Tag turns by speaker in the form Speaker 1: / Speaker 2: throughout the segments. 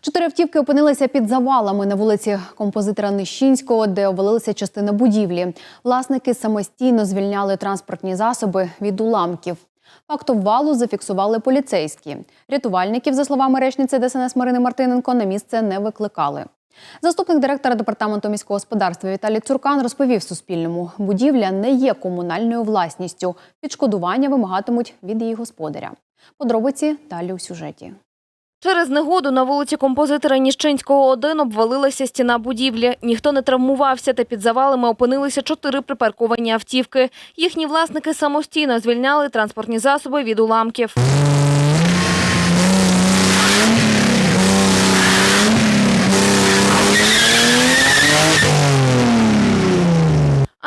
Speaker 1: Чотири автівки опинилися під завалами на вулиці композитора Нищинського, де обвалилися частина будівлі. Власники самостійно звільняли транспортні засоби від уламків. Факт обвалу зафіксували поліцейські. Рятувальників, за словами речниці ДСНС Марини Мартиненко, на місце не викликали. Заступник директора департаменту міського господарства Віталій Цуркан розповів Суспільному, будівля не є комунальною власністю. Відшкодування вимагатимуть від її господаря. Подробиці далі у сюжеті.
Speaker 2: Через негоду на вулиці композитора Ніщинського 1 обвалилася стіна будівлі. Ніхто не травмувався, та під завалами опинилися чотири припарковані автівки. Їхні власники самостійно звільняли транспортні засоби від уламків.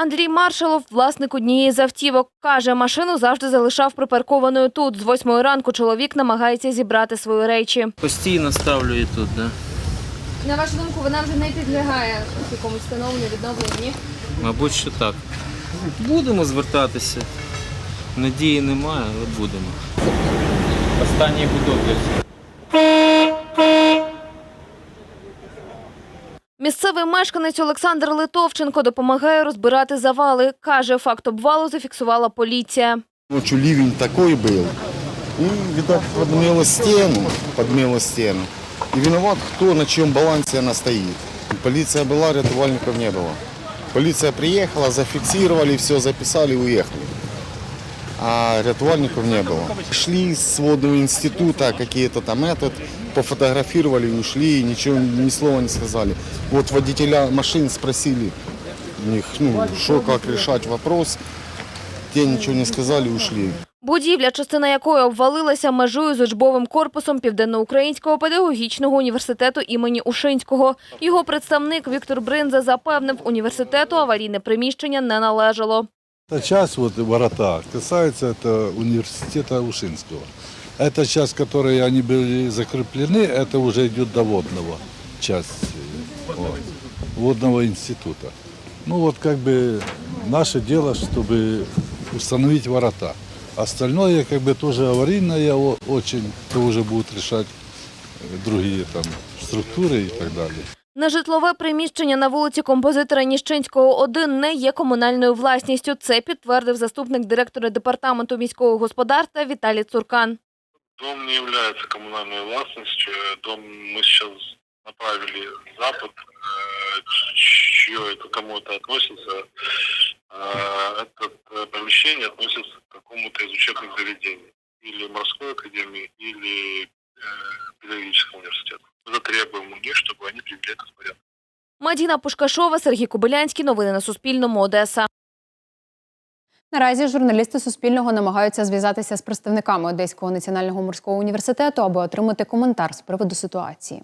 Speaker 2: Андрій Маршалов, власник однієї з автівок, каже, машину завжди залишав припаркованою тут. З восьмої ранку чоловік намагається зібрати свої речі.
Speaker 3: Постійно ставлю її тут, да.
Speaker 2: На вашу думку, вона вже не підлягає якомусь встановленню, відновленню.
Speaker 3: Мабуть, що так. Будемо звертатися. Надії немає, але будемо. Останній для всіх.
Speaker 2: Місцевий мешканець Олександр Литовченко допомагає розбирати завали. Каже, факт обвалу зафіксувала поліція.
Speaker 4: Ночью ливень такой был. И, видать, подмело стену, подмело стену. И виноват кто, на чьем балансе она стоит. Полиция была, рятувальников не было. Полиция приехала, зафиксировали, все записали, уехали. А рятувальников не было. Шли с водного института, какие-то там этот, пофотографировали ушли, ничего, ни слова не сказали. Вот водителя машин спросили у них, ну, что, как решать вопрос. Те ничего не сказали, ушли.
Speaker 2: Будівля, частина якої обвалилася, межує з учбовим корпусом Південноукраїнського педагогічного університету імені Ушинського. Його представник Віктор Бринза запевнив, університету аварійне приміщення не належало.
Speaker 5: Эта часть, вот ворота, касается это университета Ушинского. Эта часть, которой они были закреплены, это уже идет до водного части, вот, водного института. Ну вот как бы наше дело, чтобы установить ворота. Остальное как бы тоже аварийное очень, то уже будут решать другие там структуры и так далее.
Speaker 2: Нежитлове приміщення на вулиці композитора Ніщинського 1 не є комунальною власністю. Це підтвердив заступник директора департаменту міського господарства Віталій Цуркан.
Speaker 6: Дом не является коммунальной властностью. Дом мы сейчас направили в запад, э, чье это кому это относится. Э, Это э, помещение относится к какому-то из учебных заведений. Или морской академии, или привели это в порядке.
Speaker 2: Мадіна Пушкашова, Сергій Кобилянський. Новини на Суспільному. Одеса.
Speaker 1: Наразі журналісти Суспільного намагаються зв'язатися з представниками Одеського національного морського університету, аби отримати коментар з приводу ситуації.